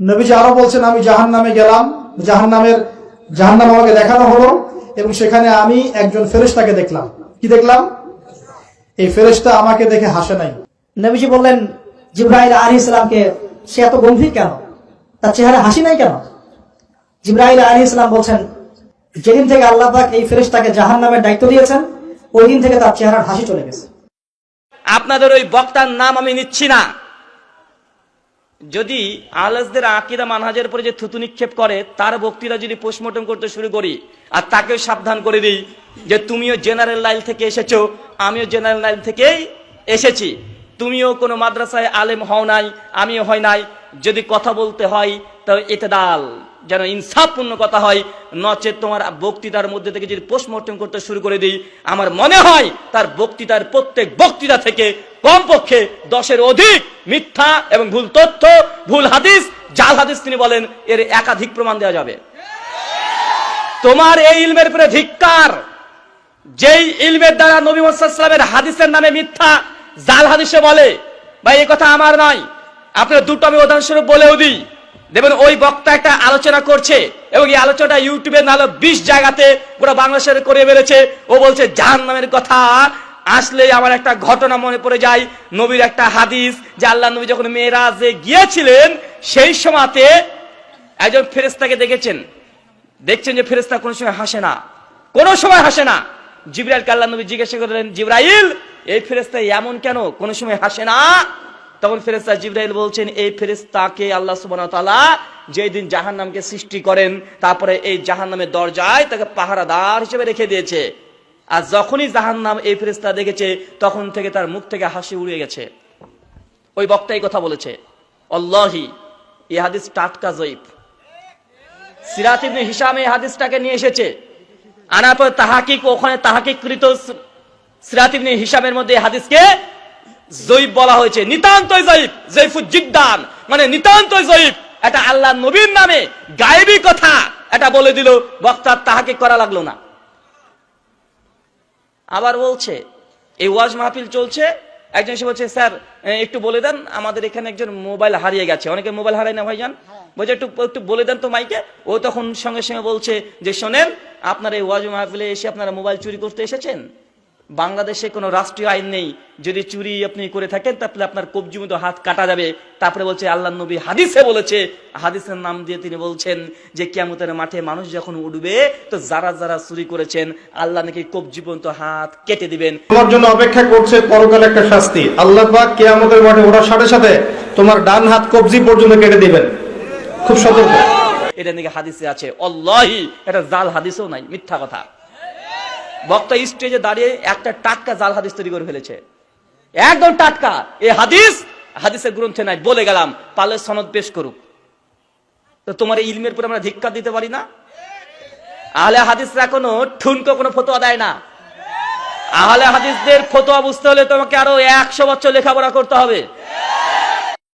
নবীজি আরও বলছেন আমি জাহান নামে গেলাম জাহান নামের জাহান নাম আমাকে দেখানো হলো এবং সেখানে আমি একজন ফেরেশতাকে দেখলাম। কি দেখলাম? এই ফেরেশতা আমাকে দেখে হাসে নাই। নবীজি বললেন জিব্রাহিল আলী ইসলামকে সে এত গম্ভীর কেন? তার চেহারা হাসি নাই কেন? জিব্রাহিল আলী ইসলাম বলছেন যেদিন থেকে আল্লাহ পাক এই ফেরেশতাকে জাহান নামের দায়িত্ব দিয়েছেন ওই দিন থেকে তার চেহারার হাসি চলে গেছে। আপনাদের ওই বক্তার নাম আমি নিচ্ছি না। যদি আলসদের আকিদা মানহাজের উপরে যে থুতু নিক্ষেপ করে, তার বক্তৃতা যদি পোস্টমর্টম করতে শুরু করি, আর তাকেও সাবধান করে দিই যে তুমিও জেনারেল লাইন থেকে এসেছ, আমিও জেনারেল লাইন থেকেই এসেছি। তুমিও কোনো মাদ্রাসায় আলেম হও নাই, আমিও হয় নাই। যদি কথা বলতে হয় তবে এতেদাল যেন ইনসাফপূর্ণ কথা হয়, নচেত তোমার বক্তৃতার মধ্যে থেকে যদি পোস্টমর্টম করতে শুরু করে দিই, আমার মনে হয় তার বক্তৃতার প্রত্যেক বক্তৃতা থেকে কমপক্ষে দশের অধিক মিথ্যা এবং ভুল তথ্য, ভুল হাদিস, জাল হাদিস তিনি বলেন, এর একাধিক প্রমাণ দেওয়া যাবে। তোমার এই ইলমের উপরে ধিক্কার, যেই ইলমের দ্বারা নবী মোসাল্লামের হাদিসের নামে মিথ্যা, জাল হাদিসে বলে, ভাই এই কথা আমার নয় আপনার দুটো আমি উদাহরণস্বরূপ বলেও দিই। দেখবেন ওই বক্তা একটা আলোচনা করছে এবং এই আলোচনাটা ইউটিউবে নাহলে বিশ জায়গাতে পুরো বাংলাদেশের করে বেড়েছে। ও বলছে জাহান নামের কথা আসলে আমার একটা ঘটনা মনে পড়ে যায়। নবীর একটা হাদিস যে আল্লাহ নবী যখন মেয়েরাজে গিয়েছিলেন, সেই সময়তে একজন ফেরেস্তাকে দেখেছেন। দেখছেন যে ফেরেস্তা কোনো সময় হাসে না। কোনো সময় হাসে না। জিব্রাইল কাল্লা নবী জিজ্ঞাসা করলেন, জিব্রাইল, এই ফেরেস্তা এমন কেন? কোনো সময় হাসে না? তখন ফেরেস্তা জিব্রাইল বলছেন, এই ফেরেস্তাকে আল্লাহ সুবহানাহু ওয়া তাআলা যেই দিন জাহান্নামকে সৃষ্টি করেন, তারপরে এই জাহান্নামের দরজায় তাকে পাহারাদার হিসেবে রেখে দিয়েছে। আর যখনই জাহান্নাম এই ফেরেস্তা দেখেছে, তখন থেকে তার মুখ থেকে হাসি উড়ে গেছে। ওই বক্তাই কথা বলেছে অল্লাহি এই হাদিস টাটকা জয়ীফ। সিরাত ইবনে হিসাম এই হাদিসটাকে নিয়ে এসেছে। আনার পর তাহাকিক, ওখানে তাহাকিক কৃত সিরাত ইবনে হিসামের মধ্যে এই হাদিসকে জয়ীফ বলা হয়েছে। নিতান্তই জয়ীফ জয়ীফুল জিদ্দান মানে নিতান্তই জয়ীফ। এটা আল্লাহ নবীর নামে গায়েবী কথা। এটা বলে দিল বক্তার তাহাকিক করা লাগল না। আবার বলছে এই ওয়াজ মাহফিল চলছে। একজন এসে বলছে স্যার একটু বলে দেন আমাদের এখানে একজন মোবাইল হারিয়ে গেছে। অনেকে মোবাইল হারায় না ভাইজান? বলছে একটু একটু বলে দেন তো মাইকে। ও তখন সঙ্গে সঙ্গে বলছে যে শোনেন আপনার এই ওয়াজ মাহফিলে এসে আপনারা মোবাইল চুরি করতে এসেছেন? বাংলাদেশে কোনো রাষ্ট্রীয় আইন নেই। যদি চুরি আপনি করে থাকেন তাহলে আপনার কবজি মতো হাত কাটা যাবে। তারপরে বলছে আল্লাহ নবী হাদিসে বলেছে হাদিসের নাম দিয়ে তিনি বলছেন যে কিয়ামতের মাঠে মানুষ যখন উঠবে তো যারা যারা চুরি করেছেন আল্লাহ নাকি কবজি পর্যন্ত হাত কেটে দিবেন। তোমার জন্য অপেক্ষা করছে পরকালে একটা শাস্তি। আল্লাহ পাক কেয়ামতের মাঠে ওঠার সাথে সাথে তোমার ডান হাত কবজি পর্যন্ত কেটে দিবেন। খুব সতর্ক। এটা নাকি হাদিসে আছে। অল্লাহি এটা জাল হাদিসও নাই মিথ্যা কথা। বক্তা স্টেজে দাঁড়িয়ে একটা টাটকা জাল হাদিস তৈরি করে ফেলেছে। একদম টাটকা। এই হাদিস, হাদিসের গ্রন্থে নাই, বলে গেলাম, পালে সনদ পেশ করুক। তো তোমার এই ইলমের উপরে আমরা ধিক্কার দিতে পারি না? আহলে হাদিসরা এখনও ঠুনকো কোনো ফতোয়া দেয় না। আহলে হাদিসদের ফতোয়া বুঝতে হলে তোমাকে আরও একশো বছর লেখাপড়া করতে হবে।